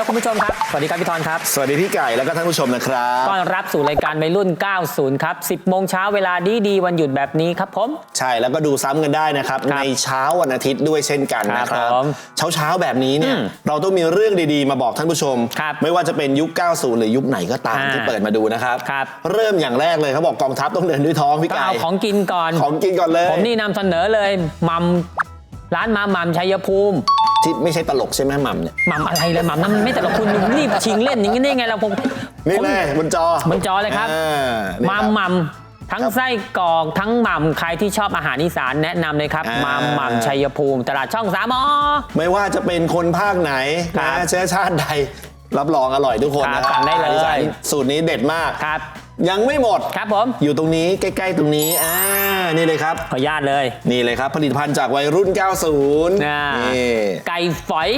สวัสดีครับคุณผู้ชมครับ สวัสดีครับพี่ทอนครับ สวัสดีพี่ไก่แล้วก็ท่านผู้ชมนะครับต้อนรับสู่รายการวัยรุ่น 90 ครับ 10 โมงเช้าเวลาดีดีๆวันหยุดแบบนี้ครับผม ใช่แล้วก็ดูซ้ำกันได้นะครับครับ ในเช้าวันอาทิตย์ด้วยเช่นกันนะคครัรับบผมเช้าเช้าๆแบบนี้เนี่ยอืมเราต้องมีเรื่องดีๆ มาบอกท่านผู้ชมครับไม่ว่าจะเป็นยุค 90 หรือยุคไหนก็ตามอ่าที่เปิดมาดูนะครับครับ เริ่มอย่างแรกเลยเขาบอกกองทัพต้องเดินด้วยท้องพี่ก็ไก่เอาของกินก่อน ของกินก่อนเลย ผมนี่นำเสนอเลยมัมร้านมามัมชัยภูมิ ที่ไม่ใช่ตลกใช่ไหมหม่ำเนี่ยมัมอะไรเลยมัมนั้นมันไม่แต่ละคุณรีบชิงเล่นอย่างนี้ได้ไงเราผมนี่ผมเลยบนจอบนจอเลยครับอ่านี่มัคมรับมัมทั้งไส้กรอกทั้งหม่ำใครที่ชอบอาหารอีสานแนะนำเลยครับอ่ามัมมัมชัยภูมิตลาดช่องสามอ ไม่ว่าจะเป็นคนภาคไหนครันะบเชื้อชาติใด รับรองอร่อยทุกคนครับนะครัสั่งได้เลยอาหารอีสานสูตรนี้เด็ดมาก ครับ ยังไม่หมด ครับผม อยู่ตรงนี้ใกล้ ๆ ตรงนี้อ่านี่เลยครับ ขออนุญาตเลย นี่เลยครับ ผลิตภัณฑ์จากวัยรุ่น 90อ่านี่ไก่ฝอย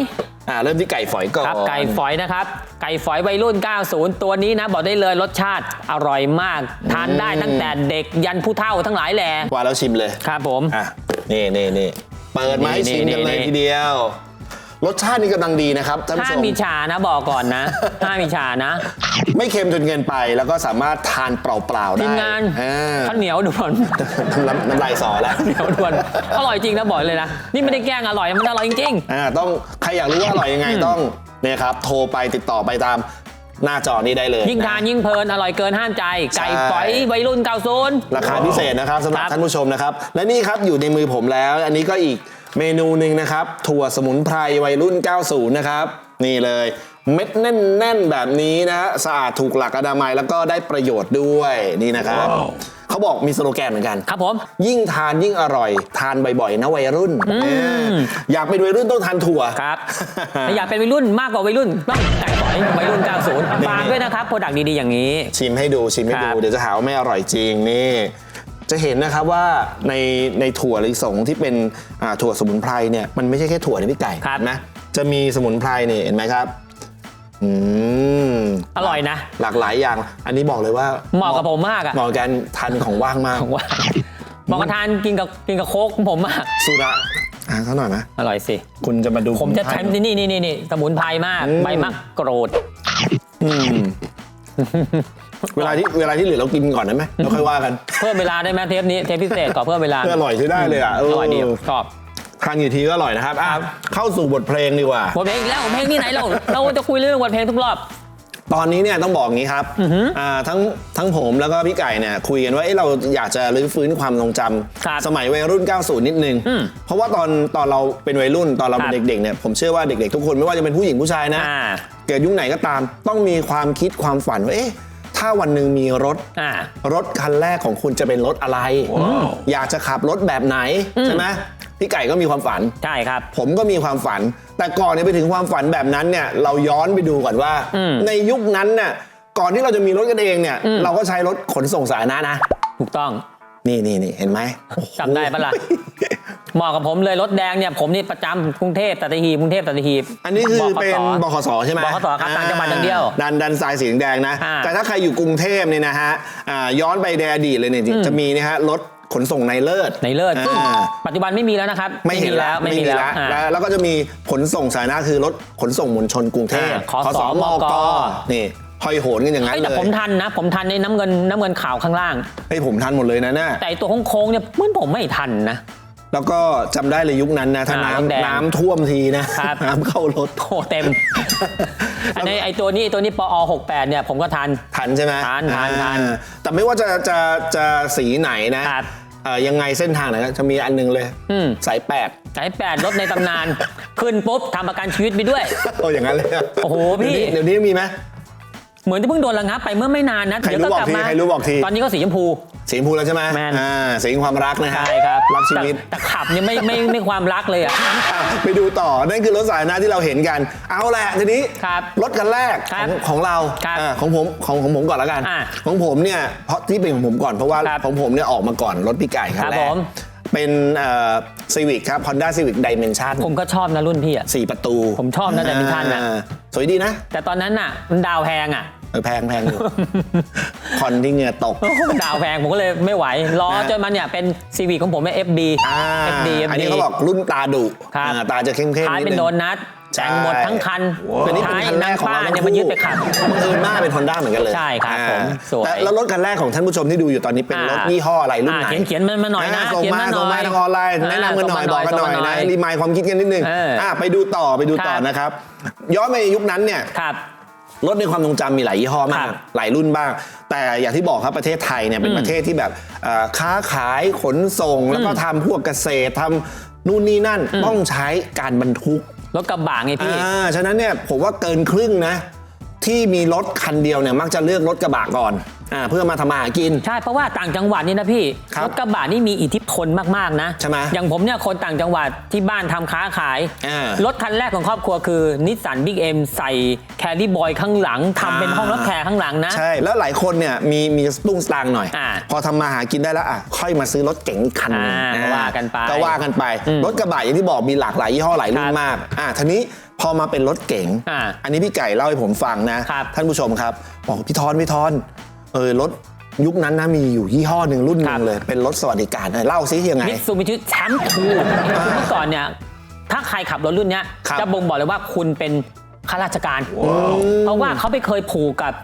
อ่าเริ่มที่ไก่ฝอยก่อน ครับไก่ฝอยนะครับ ไก่ฝอยวัยรุ่น 90 ตัวนี้นะ บอกได้เลยรสชาติอร่อยมาก ทานได้ตั้งแต่เด็กยันผู้เฒ่าทั้งหลายแหละว่าแล้วชิมเลย ครับผม อะ นี่นี่นี่เปิดมาให้นี่ชิมกันเลยนี่ ทีเดียว รสชาตินี่กำลังดีนะครับท่านผู้ห้าชม มมีชานะบอกก่อนนะห้ามมีชานะไม่เค็มจนเกินไปแล้วก็สามารถทานเปล่าๆได้ทีมงานอ่าข้าวเหนียวด่วนน้ำน้ำลายสอแล้วเหนียวด่วนอร่อยจริงนะบอกเลยนะนี่ไม่ได้แกล้งอร่อยมันอร่อยจริง อ่าต้องใครอยากรู้ว่าอร่อยยังไงต้องเนี่ยครับ โทรไปติดต่อไปตามหน้าจอนี้ได้เลยๆ ยิ่งทานยิ่งเพลินอร่อยเกินห้ามใจ ไก่ฝอยวัยรุ่น90ราคาพิเศษนะครับสำหรับครับท่านผู้ชมนะครับ และนี่ครับอยู่ในมือผมแล้ว อันนี้ก็อีก เมนูหนึ่งนะครับ ถั่วสมุนไพรวัยรุ่น 90 นะครับ นี่เลย เม็ดแน่น ๆ แบบนี้นะฮะสะอาดถูกหลักอนามัยแล้วก็ได้ประโยชน์ด้วยนี่นะครับ เขาบอกมีสโลแกนเหมือนกัน ครับผม ยิ่งทานยิ่งอร่อย ทานบ่อยๆนะวัยรุ่นเอออยากเป็นวัยรุ่นต้องทานถั่ว ครับถ้าอยากเป็นวัยรุ่นมากกว่าวัยรุ่นต้องไก่ฝอยวัยรุ่น 90ฝากด้วยนะครับโปรดักต์ดีๆอย่างนี้ ชิมให้ดูชิมให้คดูรับ เดี๋ยวจะหาว่าไม่อร่อยจริงนี่ จะเห็นนะครับว่าในในถั่วลิสงที่เป็นอ่าถั่วสมุนไพรเนี่ยมันไม่ใช่แค่ถั่วนะพี่ไก่ครับนะจะมีสมุนไพรนี่เห็นไหมครับอืมอร่อยนะ หลากหลายอย่าง อันนี้บอกเลยว่าเหมาะกับผมมากอะเหมาะกับการทานของว่างมากผมว่าเหมาะกับทานกินกับกินกับโค้กของผมมากสุระอ่าสักหน่อยไหมอร่อยสิ คุณจะมาดูผมจะสนไพรใช้นี่นี่นี่นี่สมุนไพรมากอืมใบมะกรูดอืม เวลาที่เวลาที่เหลือเรากินก่อนได้ไหมแล้วค่อยว่ากัน เพิ่มเวลาได้ไหมเทปนี้เทปพิเศษขอเพิ่มเวลาเพื่ออร่อยใช้ได้เลยอะเอร่อยดีชอบทานกี่ทีก็อร่อยนะครับอะเข้าสู่บทเพลงดีกว่าบทเพลงอีกแล้วเพลงที่ไหนเราเราจะคุยเรื่องบทเพลงทุกรอบตอนนี้เนี่ยต้องบอกงี้ครับอ่าทั้งทั้งผมแล้วก็พี่ไก่เนี่ยคุยกันว่าเอ๊ะเราอยากจะรื้อฟื้นความทรงจครับำสมัยวัยรุ่น 90 นิดนึงอืมเพราะว่าตอนตอนเราเป็นวัยรุ่นตอนเราเป็นครับเด็กๆเนี่ยผมเชื่อว่าเด็กๆทุกคนไม่ว่าจะเป็นผู้หญิงผู้ชายนะอ่าเกิดยุคไหนก็ตาม ต้องมีความคิดความฝันว่าเอ๊ะ ถ้าวันหนึ่งมีรถ อ่า รถคันแรกของคุณจะเป็นรถอะไร อยากจะขับรถแบบไหน ใช่ไหมพี่ไก่ก็มีความฝัน ใช่ครับ ผมก็มีความฝัน แต่ก่อนเนี่ยไปถึงความฝันแบบนั้นเนี่ยเราย้อนไปดูก่อนว่า อืม ในยุคนั้นเนี่ยก่อนที่เราจะมีรถกันเองเนี่ย เราก็ใช้รถขนส่งสาธารณะนะ ถูกต้องนี่นี่นี่เห็นไหมจำได้ปะล่ะ เหมาะกับผมเลยรถแดงเนี่ยผมนี่ประจำกรุงเทพตัตหีบกรุงเทพตัตหีบอันนี้คือบขเป็นบขสใช่ไหมบขสครับต่างจังหวัดอย่างเดียว ดันดันสายสีแดงนะ อ่าแต่ถ้าใครอยู่กรุงเทพเนี่ยนะฮะอ่าย้อนไปในอดีตเลยเนี่ยจะมีนะฮะรถขนส่งในเลิศในเลิศซึ่งอ่าปัจจุบันไม่มีแล้วนะครับไม่เห็นแล้วไม่มีแล้วอ่า แล้วแล้วก็จะมีขนส่งสาธารณะคือรถขนส่งมวลชนกรุงเทพอ่าขสมก นี่ห้อยโหนกันอย่างนั้นเฮ้ยเลแต่ยผมทันนะ ผมทันในน้ำเงินน้ำเงินขาวข้างล่างเฮ้ยผมทันหมดเลยนะเนี่ยแต่ไอ้ตัวโค้งๆเนี่ยเหมือนผมไม่ทันนะ แล้วก็จำได้เลยยุคนั้นนะถ้าอ่าแดงน้ำน้ำท่วมทีนะครับน้ำเข้ารถโอ้เต็ม อันนี้ไอ้ตัวนี้ตัวนี้ปอ68เนี่ยผมก็ทันทันใช่ไหมทันทันทันอ่าแต่ไม่ว่าจะจะจะสีไหนนะครับเอ่อยังไงเส้นทางไหนก็จะมีอันหนึงเลยอืมสายแปดสายแปดรถในตำนาน ขึ้นปุ๊บทำประกันชีวิตไปด้วยโอ้อย่างนั้นเลยะโอ้โหพี่เดี๋ยวนี้เดี๋ยวนี้มีไหม เหมือนที่เพิ่งโดนระงับไปเมื่อไม่นานนะใครเดี๋ยวก็รู้กลับบอกทีมา ใครรู้บอกทีตอนนี้ก็สีชมพู สีชมพูแล้วใช่ไหมแมน อ่าสีความรักนะฮะใช่ครับรักชีวิต แต่แต่ขับเนี่ยไม่ไม่ไม่ความรักเลยอะไปดูต่อ นั่นคือรถสาธารณะที่เราเห็นกัน เอาแหละทีนี้ครับรถคันแรกคขรัอบงของเราครับอ่าของผมของของผมก่อนแล้วกัน อ่าของผมเนี่ยเพราะที่เป็นของผมก่อนเพราะว่าครับของผมเนี่ยออกมาก่อนรถพี่ไก่คันครับแรผกม เป็นซีวิกครับ Honda Civic Dimension ผมก็ชอบนะรุ่นพี่อะสี่ประตู ผมชอบนะ Dimension น่ะอ่าสวยดีนะ แต่ตอนนั้นน่ะ มันดาวแพงอะเออแพงแพงอยู่คอนที่เหงื่อตกมันดาวแพงผมก็เลยไม่ไหวรอนะจนมันเนี่ยเป็นซีวีของผมเป็น FD อ่า FD อันนี้เขาบอกรุ่นตาดุครับอ่าตาจะเข้มๆท้ายนิดเป็นนึงโดนัทใช่ แต่งหมดทั้งคันอันนี้เป็นท้ายคันแรกของป้าเราเนี่ยมายึดไปขับบังเอิญมากเป็น Honda เหมือนกันเลย ใช่ครับอ่าผมสวยแต่แล้วรถคันแรกของท่านผู้ชมที่ดูอยู่ตอนนี้เป็นรถยี่ห้ออะไรรุ่นไหนอ่าเขียนเขียนมันมาหน่อยนะส่งเขียนมามาหน่อยส่งมาทางออนไลน์อ่าแนะนำกันหน่อยส่งบมาอกกันหน่อยส่งมาหน่นะอยรีมายความคิดกันนิดนึงเอออ่่าไปดูต่อไปดูต่อครับนะครับ ย้อนไปในยุคนั้นเนี่ยครับรถในความทรงจำมีหลายยี่ห้อมาคกรับหลายรุ่นบ้าง แต่อย่างที่บอกครับประเทศไทยเนี่ยเป็นอืมประเทศที่แบบเอ่อค้าขายขนส่ง แล้วก็ทำพวกเกษตรทำนู่นนี่นั่นต้องใช้การบรรทุก รถกระบะไงพี่ อ่าฉะนั้นเนี่ยผมว่าเกินครึ่งนะ ที่มีรถคันเดียวเนี่ยมักจะเลือกรถกระบะก่อน อ่าเพื่อมาทำมาหากิน ใช่เพราะว่าต่างจังหวัดนี่นะพี่ครับรถกระบะนี่มีอิทธิพลมากๆนะใช่ไหมอย่างผมเนี่ยคนต่างจังหวัดที่บ้านทำค้าขาย อ่ารถคันแรกของครอบครัวคือนิสสันบิ๊กเอ็มใส่แครี่บอยข้างหลังทำเป็นอ่าห้องรับแขกข้างหลังนะ ใช่ แล้วหลายคนเนี่ยมีมีสตุ้งสตางค์หน่อย อ่าพอทำมาหากินได้แล้วอะค่อยมาซื้อรถเก๋งอีกคันหนึงอ่าอ่ก็ว่ากันไปก็ว่ากันไป อืมรถกระบะอย่างที่บอกมีหลากหลายยี่ห้อหลายรุ่คนรับมากอ่าทีนี้พอมาเป็นรถเก๋งอ่าอันนี้พี่ไก่เล่าให้ผมฟังนะครับ ท่านผู้ชมครับ บอกพี่ทอนพี่ทอน เออรถยุคนั้นนะมีอยู่ยี่ห้อหนึ่งรุ่นหนึ่งเลย เป็นรถสวัสดิการเออเล่าซิยังไง มิตซูบิชิแชมป์ทูเมื่อก่อนเนี่ยถ้าใครขับรถรุ่นเนี้ยครับจะบ่งบอกเลยว่าคุณเป็นข้าราชการ เพราะว่าเขาไปเคยผูกกับ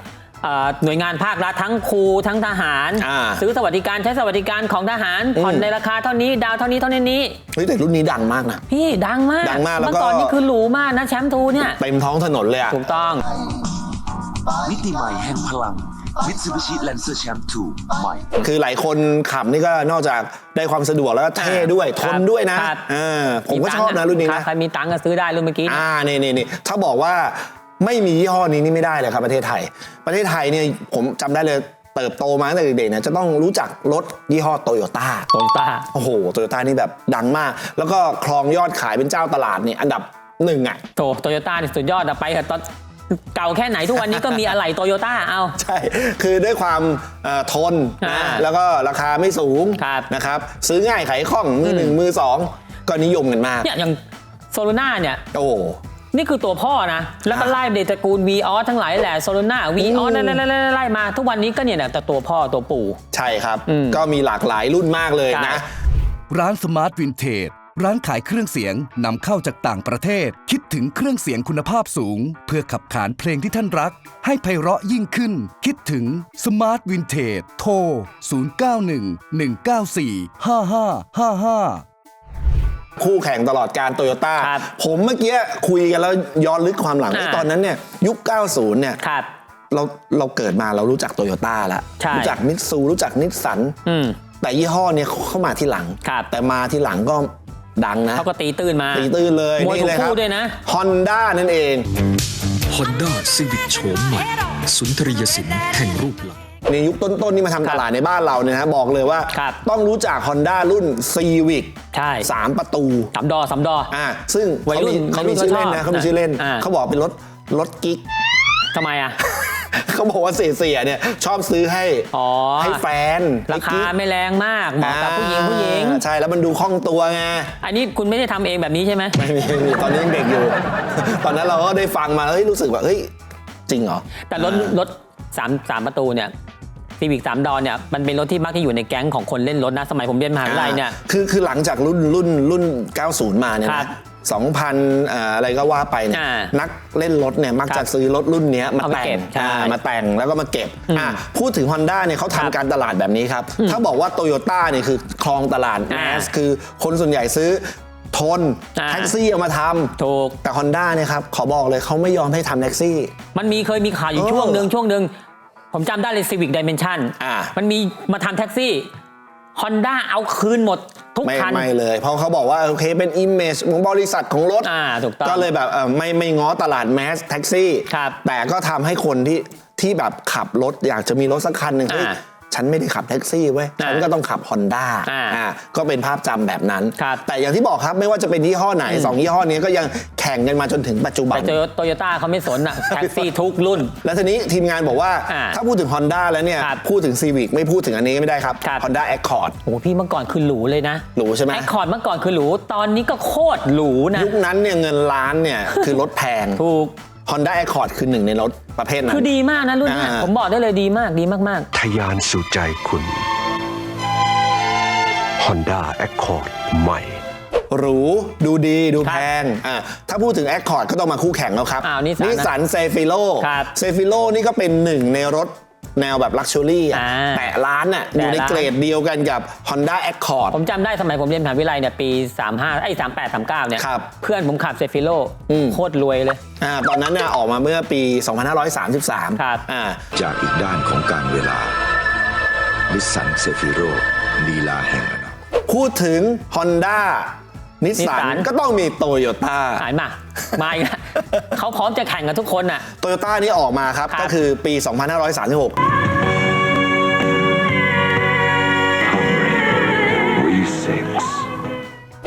เอ่อหน่วยงานภาครัฐทั้งครูทั้งทหาร อ่า ซื้อสวัสดิการใช้สวัสดิการของทหารผ่อนอืมในราคาเท่านี้ดาวเท่านี้เท่านี้นี้ เฮ้ยแต่รุ่นนี้ดังมากนะ พี่ดังมากดังมากแล้วก็ เมื่อก่อนนี่คือหรูมากนะแชมป์ทูเนี่ยเต็มท้องถนนเลยอะถูกต้อง มิติใหม่แห่งพลัง Mitsubishi Lancer Champ 2ใหม่ คือหลายคนขับนี่ก็นอกจากได้ความสะดวกแล้วก็เท่ด้วยคทรับนด้วยนะครับอ่าผมก็ชอบนะรุ่นนี้นะ ใครมีตังค์ก็ซื้อได้รุ่นเมื่อกี้ อ่านี่นี่นี่ถ้าบอกว่าไม่มียี่ห้อนี้นี่ไม่ได้เลยครับประเทศไทย ประเทศไทยเนี่ยผมจำได้เลยเติบโตมาตั้งแต่เด็กๆเนี่ยจะต้องรู้จักรถยี่ห้อโตโยต้า โตโยต้า โอ้โหโตโยต้านี่แบบดังมาก แล้วก็ครองยอดขายเป็นเจ้าตลาดเนี่ยอันดับหนึ่งอะ โตโตโยต้านี่สุดยอดอะไปเถอะตอน เก่าแค่ไหนทุกวันนี้ก็มีอะไหล่โตโยต้าเอา ใช่ คือด้วยความเอ่อทนนะอ่าแล้วก็ราคาไม่สูงครับ นะครับ ซื้อง่ายขายคล่องมือหนึ่งมือสองก็นิยมกันมาก เนี่ยอย่างโซโลนาเนี่ย โอ้ นี่คือตัวพ่อนะ แล้วก็ไล่เดตระกูล v ีออทั้งหลายแหละโซโลนาวีอออืม ไล่ไล่ไล่ไล่มา ทุกวันนี้ก็เนี่ยแหละแต่ตัวพ่อตัวปู่ ใช่ครับ อืมก็มีหลากหลายรุ่นมากเลยใช่นะร้านสมาร์ทวินเทจ ร้านขายเครื่องเสียงนำเข้าจากต่างประเทศ คิดถึงเครื่องเสียงคุณภาพสูง เพื่อขับขานเพลงที่ท่านรัก ให้ไพเราะยิ่งขึ้น คิดถึงสมาร์ทวินเทจโทร 0911945555คู่แข่งตลอดการโตโยต้าครับผมเมื่อกี้คุยกันแล้วย้อนลึกความหลังอ่าตอนนั้นเนี่ยยุค 90 เนี่ยครับ เราเราเกิดมาเรารู้จักโตโยต้าแล้ว ใช่ รู้จักมิตซูรู้จักนิสสัน อืม แต่ยี่ห้อเนี่ยเข้ามาที่หลัง ครับแต่มาที่หลังก็ ดังนะเขาก็ตีตื้นมาตีตื้นเลยมวยนี่ถูกเลยครัคู่บด้วยนะฮอนด้านั่นเอง Honda Civic โฉมใหม่สุนทรียสินแห่งรูปลักษณ์ในยุคต้นๆนี่มาทำตลาดในบ้านเราเนี่ยนะบอกเลยว่าครับต้องรู้จัก Honda รุ่น Civic ใช่3ประตูสามดอสามดออ่าซึ่งวัยเขารุ่นมีเขาวัยรุ่มีนชื่อเล่นชอบนะเขามีชื่อเล่นอ่าเขาบอกเป็นรถรถกิ๊กทำไมอะ เขาบอกว่าเสียๆเนี่ยชอบซื้อให้อ๋อ ให้แฟนราให้คากิ๊กไม่แรงมากเหมาะกับผู้หญิงผู้หญิง อ่าใช่แล้วมันดูคล่องตัวไง อันนี้คุณไม่ได้ทำเองแบบนี้ใช่ไหม ไม่มีไม่มีตอนนี้ยังเด็กอยู่ ตอนนั้นเราก็ได้ฟังมาเฮ้ยรู้สึกว่าเฮ้ยจริงเหรอแต่รถรถสามสามประตูเนี่ยซีวิกสามดอเนี่ยมันเป็นรถที่มักจะอยู่ในแก๊งของคนเล่นรถนะ สมัยผมเรียนมหาวิทยาลัยเนี่ยคือคือหลังจากรุ่นรุ่นรุ่น 90 มาเนี่ยครันะบ 2,000อ่าอะไรก็ว่าไปเนี่ยอ่านักเล่นรถเนี่ยมักครัจะบซื้อรถรุ่นเนี้ยมาเอาไปแต่เก็งบใช่อ่ามาแต่งแล้วก็มาเก็บอืมอะพูดถึง Honda เนี่ยเขาครับทำการตลาดแบบนี้ครับ ถ้าบอกว่าโตโยต้าเนี่ยคือครองตลาดแมอ่าสคือคนส่วนใหญ่ซื้อทนอ่า แท็กซี่เอามาทำถูก แต่ Honda เนี่ยครับขอบอกเลยเขาไม่ยอมให้ทำแท็กซี่ มันมีเคยมีข่าวอยู่เออช่วงหนึ่งช่วงหนึ่งผมจำได้เลย Civic Dimension อ่ามันมีมาทำแท็กซี่ Honda เอาคืนหมดทุกไม่คัน ไม่เลย เพราะเขาบอกว่าโอเคเป็นอิมเมจของบริษัทของรถอ่าถูกต้องก็เลยแบบเอ่อไม่ไม่ง้อตลาดแมสแท็กซี่ ครับแต่ก็ทำให้คนที่ที่แบบขับรถอยากจะมีรถสักคันหนึ่งเฮ้ยอ่า ฉันไม่ได้ขับแท็กซี่เว้ยอ่าฉันก็ต้องขับ Honda อ่าอ่าก็เป็นภาพจำแบบนั้นครับแต่อย่างที่บอกครับไม่ว่าจะเป็นยี่ห้อไหนสองยี่ห้อนี้ก็ยังแข่งกันมาจนถึงปัจจุบัแต่นเจอโตโยต้าเขาไม่สนอะแท็กซี่ทุกรุ่น แล้วทีนี้ทีมงานบอกว่าอ่าถ้าพูดถึง Honda แล้วเนี่ยครับพูดถึง Civic ไม่พูดถึงอันนี้ไม่ได้ครับครับ Honda Accord โอ้โหพี่เมื่อก่อนคือหรูเลยนะหรูใช่ไหมแอคคอร์ดเมื่อก่อนคือหรูตอนนี้ก็โคตรหรูนะยุคนั้นเนี่ยเงินล้านเนี่ยคือรถแพงถูก Honda Accord คือหนึ่งในรถประเภทนั้น คือดีมากนะรุ่นเนี้ยอ่า ผมบอกได้เลยดีมากดีมากทะยานสู่ใจคุณ Honda Accord ใหม่ หรูดูดีดูครับแพงอ่าถ้าพูดถึง Accord ก็ต้องมาคู่แข่งแล้วครับอ้าวนิสสันนะสันเซฟิโลครับ เซฟิโลนี่ก็เป็นหนึ่งในรถ แนวแบบลักชัวรี่อ่าแตะล้านอะอยู่ในแตะล้านเกรดเดียวกันกับ Honda Accord ผมจำได้สมัยผมเรียนมหาวิทยาลัยเนี่ยปี 35ไอ้38 39 เนี่ย ครับเพื่อนผมขับเซฟิโลอืม โคตรรวยเลย อ่าตอนนั้นเนี่ยออกมาเมื่อปี 2533ครับ อ่า จากอีกด้านของการเวลา นิสสันเซฟิโรลีลาแห่งอนาคต พูดถึง Honda นิสสัน Nissan ก็ต้องมีโตโยต้าหายมา มาอีกแล้วเขาพร้อมจะแข่งกับทุกคนอะ โตโยต้านี่ออกมาครับ ครับ ก็คือปี 2536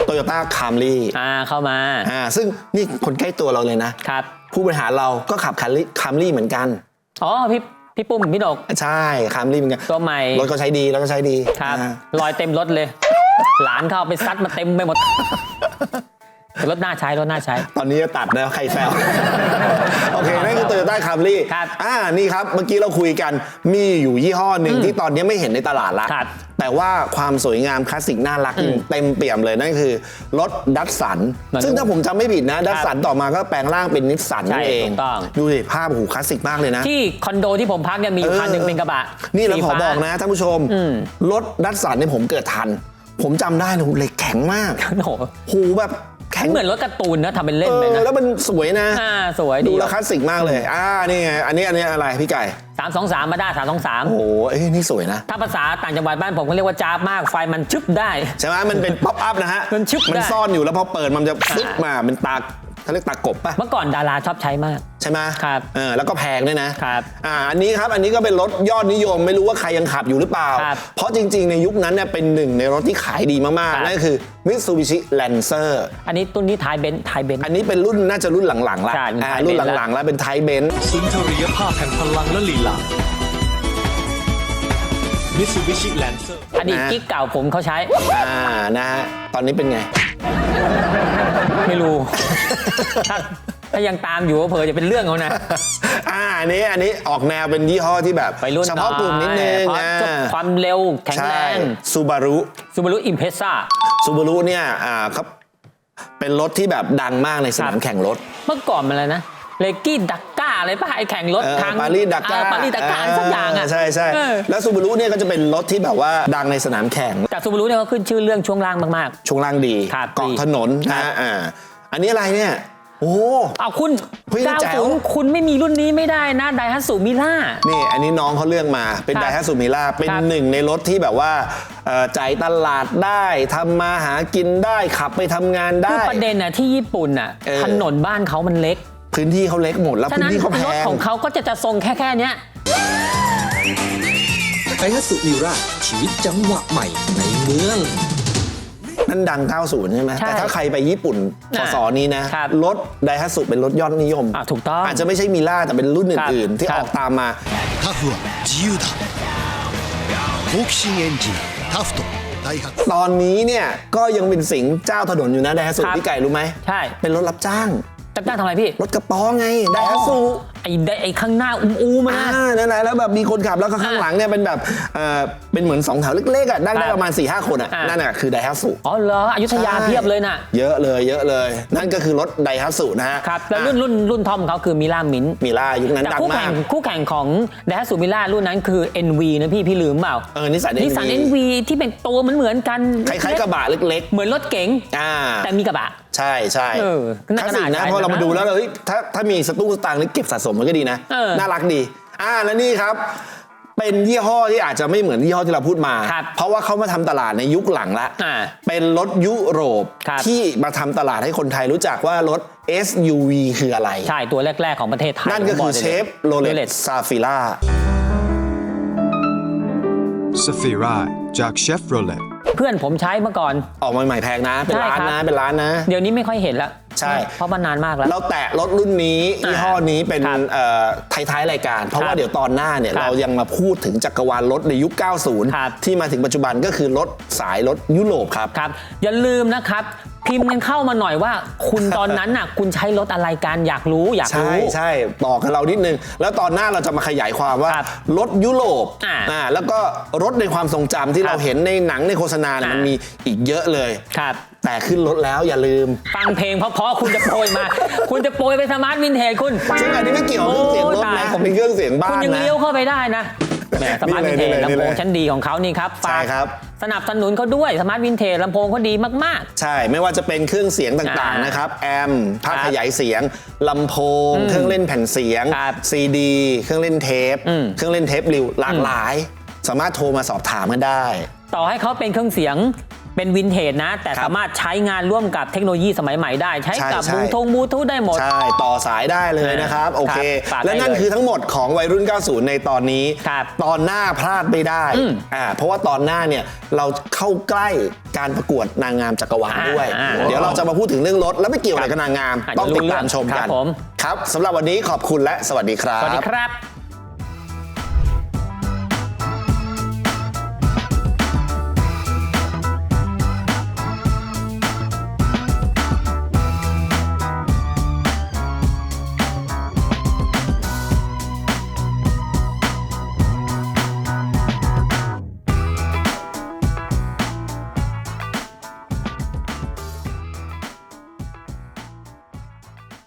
โตโยต้าคามรี่อ่าเข้ามาอ่าซึ่งนี่คนใกล้ตัวเราเลยนะ ครับ ผู้บริหารเราก็ขับคามรี่คามรี่เหมือนกัน อ๋อพี่พี่ปุ้มพี่ดก ใช่คามรี่เหมือนกันตัวใหม่ รถก็ใช้ดีรถก็ใช้ดีครับอ่ารอยเต็มรถเลย หลานเข้าเอาไปซัดมาเต็มไปหมดแต่ รถน่าใช้รถน่าใช้ ตอนนี้จะตัดนะใครแซว โอเค นั่นคือโตโยต้าคามรี่ครับอ่านี่ครับ เมื่อกี้เราคุยกันมีอยู่ยี่ห้อหนึ่งที่ตอนนี้ไม่เห็นในตลาดละครับแต่ว่าความสวยงามคลาสสิกน่ารักเต็มเปี่ยมเลย นั่นคือรถดัตสันมันซึ่งถ้าผมจำไม่ผิดนะ ดัตสันต่อมาก็แปลงร่างเป็นนิสสันใช่นั่นเองถูกต้อง ดูดิภาพโอ้โหคลาสสิกมากเลยนะ ที่คอนโดที่ผมพักเนี่ยมีอยู่คันหนึ่งเป็นกระบะนี่เราสีขอฟ้าบอกนะท่านผู้ชม อืม รถดัตสันเนี่ยผมเกิดทัน ผมจำได้เลยเหล็กแข็งมาก โอ้โห หูแบบ แข็งเหมือนรถการ์ตูนนะทำเป็นเล่นเอไปอนะแล้วมันสวยนะอ่าสวยดูดีแล้วคลาสสิกมากเลย อ่านี่ไงอันนี้อันนี้อะไรพี่ไก่สามสองสามมาได้สามสองสามโอ้โหเอ้ยนี่สวยนะถ้าภาษาต่างจังหวัดบ้านผมเขาเรียกว่าจ้าบมากไฟมันชึบได้ ใช่ไหมมันเป็นป๊อปอัพนะฮะมันชึบมันได้ ซ่อนอยู่แล้วพอเปิดมันจะฟึบอ่ามมาเป็นตา เขาเรียกตากบป่ะ เมื่อก่อนดาราชอบใช้มาก ใช่ไหมครับเออแล้วก็แพงด้วยนะครับอ่าอันนี้ครับอันนี้ก็เป็นรถยอดนิยมไม่รู้ว่าใครยังขับอยู่หรือเปล่า ครับเพราะจริง ๆ ในยุคนั้นเนี่ยเป็นหนึ่งในรถที่ขายดีมากครับๆนั่นก็คือ Mitsubishi Lancer อันนี้ตุ้นนี้ท้ายเบนซ์ท้ายเบนซ์ อันนี้เป็นรุ่นน่าจะรุ่นหลังๆละใช่เป็นอ่าไทยรุ่นเบนซ์ละ หลังๆ แล้วเป็นไทเบนซ์สุนทรียภาพแห่งพลังและลีลา Mitsubishi Lancer อดีตกิ๊กเก่าผมเขาใช้ อ่านะฮะตอนนี้เป็นไง ไม่รู้ ถ้าถ้ายังตามอยู่ก็เผลอจะเป็นเรื่องเขานะ อ่าอันนี้อันนี้ออกแนวเป็นยี่ห้อที่แบบไปรุ่นเฉพาะกลุ่มนิดนึงเพราะอ่าความเร็วแข็งแรงซูบารุซูบารุอิมเพซ่าซูบารุเนี่ยอ่าเขาเป็นรถที่แบบดังมากในสนามครับแข่งรถ เมื่อก่อนมันอะไรนะเลกี้ดัก ก้าอะไรป่ะไอแข่งรถเออทางปารีสดักก้าเออปารีสดักก้าอะไรสักอย่างอะใช่ใช่เออแล้วซูบารุเนี่ยก็จะเป็นรถที่แบบว่าดังในสนามแข่งแต่ซูบารุเนี่ยเขาขึ้นชื่อเรื่องช่วงล่างมากช่วงล่างดีครับเกาะดีถนนครันะบอ่าอันนี้อะไรเนี่ยโอ้ๆเอาคุณเฮ้ยแจ๋ว90คุณไม่มีรุ่นนี้ไม่ได้นะไดฮัตสุมิล่า นี่ อันนี้น้องเขาเลือกมาเป็นครับไดฮัตสุมิล่า เป็นครับหนึ่งในรถที่แบบว่าเอ่อจ่ายตลาดได้ทำมาหากินได้ขับไปทำงานคือได้ประเด็นน่ะที่ญี่ปุ่นน่ะเออถนนบ้านเขามันเล็ก พื้นที่เขาเล็กหมดแล้ว ฉะ พื้ นั้น น ที่เขาแพ รถ ง ของเขาก็จะจะทรงแค่แค่เนี้ย ไดฮัตสุมิราชีวิตจังหวะใหม่ในเมือง นั่นดัง 90 ใช่ไหม ใช่ แต่ถ้าใครไปญี่ปุ่นพ อ่า ศนี้นะครับ รถไดฮัตสุเป็นรถยอดนิยม อ่ะถูกต้อง อาจจะไม่ใช่มิล่าแต่เป็นรุ่น ครับ อื่น ๆ ที่ ครั อบ อกตามมา タフは自由だ好奇心エンジンタフとダイハツ ตอนนี้เนี่ยก็ยังเป็นสิงห์เจ้าถนนอยู่นะไดฮัตสุ ครับ พี่ไก่รู้ไหม ใช่ เป็นรถรับจ้าง ตั้งตั้งทำอะไรพี่ รถกระป๋องไง ไดฮัตสุไอ้ไอ้ไอ้ข้างหน้าอุ้มอูมาอ่านะ นั่นแหละแล้วแบบมีคนขับแล้วก็ข้างหลังเนี่ยเป็นแบบเอ่อเป็นเหมือนสองแถวเล็กๆอะนั่งได้ครับประมาณ4ี่ห้าคนอะอ่านั่ นั่นน่ะคือไดฮัตสุอ๋อเหรออยุธยาเพียบเลยน่ะ เยอะเลยเยอะเลย นั่นก็คือรถไดฮัตสุนะฮะครับ แล้วรุ่นรุ่นรุ่นทอมเขาคือมิล่ามินมิล่ายุคนั้นแต่ดังคู่มาแข่ก งคู่แข่งของไดฮัตสุมิล่ารุ่นนั้นคือ NV นะพี่พี่ลืมเปล่าเออนิสสันนิสสัน NV ที่เป็นตัวเหมือนเหมือนๆกันคล้ายๆกระบะเล็กเหมือนรถเก๋ง ๆ อ่า แต่มีกระบะ ใช่ใช่เออคน่าลาสสิกน่านะใช้พอเรามานะดูแล้วเราเฮ้ยถ้าถ้ามีสตุ้งสตางค์หรือเก็บสะสมมันก็ดีนะ เออน่ารักดี อ่าแล้วนี่ครับ เป็นยี่ห้อที่อาจจะไม่เหมือนยี่ห้อที่เราพูดมา ครับเพราะว่าเขามาทำตลาดในยุคหลังละอ่าเป็นรถยุโรปครับ ที่มาทำตลาดให้คนไทยรู้จักว่ารถ SUV คืออะไร ใช่ตัวแรก ๆ ของประเทศไทยนั่นก็ผมบคือลยเชฟโรเล Rolex ตซาฟิล่า s a f i r a จาก เชฟโรเลตเพื่อนผมใช้เมื่อก่อน ออกมาใหม่แพงนะ เป็นใช่ล้านครับนะเป็นล้านนะ เดี๋ยวนี้ไม่ค่อยเห็นละใช่ เพราะมันนานมากแล้ว เราแตะรถรุ่นนี้ยี่ห้อนี้เป็นครับเอ่อท้ายๆรายการ เพราะครัว่าบเดี๋ยวตอนหน้าเนี่ยครับเรายังมาพูดถึงจักรวาลรถในยุค ครับ 90 ที่มาถึงปัจจุบันก็คือรถสายรถยุโรปครับ ครับอย่าลืมนะครับพิมพ์กันเข้ามาหน่อยว่า คุณตอนนั้นน่ะ คุณใช้รถอะไรกันอยากรู้อยากใช่รู้ ใช่บอกกับเรานิดนึง แล้วตอนหน้าเราจะมาขยายความว่าครับรถยุโรปอ่าอ่าแล้วก็รถในความทรงจำที่ครับเราเห็นในหนังในโฆษณาเนี่ยอ่ามั มันมีอีกเยอะเลย ครับ แต่ขึ้นรถแล้วอย่าลืม ฟังเพลงเพราะๆคุณจะโปรยมา คุณจะโปรยไปสมาร์ทวินเทจคุณซึ่งอันนี้ไม่เกี่ยวกับเครื่องเสียงรถโอ้นะตายเป็นเครื่องเสียงบ้าคุณนยังนะ เลี้ยวเข้าไปได้นะ แหมสมาร์ทวินเทจนี่เลยลำนี่โพเลยงชั้นดีของเขานี่ครับฝากใช่ครับสนับสนุนเขาด้วยสมาร์ทวินเทจลำโพงเขาดีมากใช่ ไม่ว่าจะเป็นเครื่องเสียงต่างอ่าๆนะครับแอมป์ภาคครับขยายเสียงลำโพง เครื่องเล่นแผ่นเสียงครับซีดีเครื่องเล่นเทปอืมเครื่องเล่นเทปริวหลากหลาย สามารถโทรมาสอบถามกันได้ๆต่อให้เขาเป็นเครื่องเสียง เป็นวินเทจนะ แต่ครับสามารถใช้งานร่วมกับเทคโนโลยีสมัยใหม่ได้ ใช้ใช่กับใช่บลูทงบลูทูธได้หมด ใช่ต่อสายได้เลยนะครับ โอเคฝากและนั่นได้เลยคือทั้งหมดของวัยรุ่น 90 ในตอนนี้ ครับตอนหน้าพลาดไม่ได้อืมอ่าเพราะว่าตอนหน้าเนี่ยเราเข้าใกล้การประกวดนางงามจักรวาลด้วย อ่าเดี๋ยวเราจะมาพูดถึงเรื่องรถ แล้วไม่เกี่ยวอะไรกับนางงามอะต้องเดี๋ติยวรู้ดตามชมเรื่องกันครับผม ครับสำหรับวันนี้ขอบคุณและสวัสดีครับสวัสดีครับ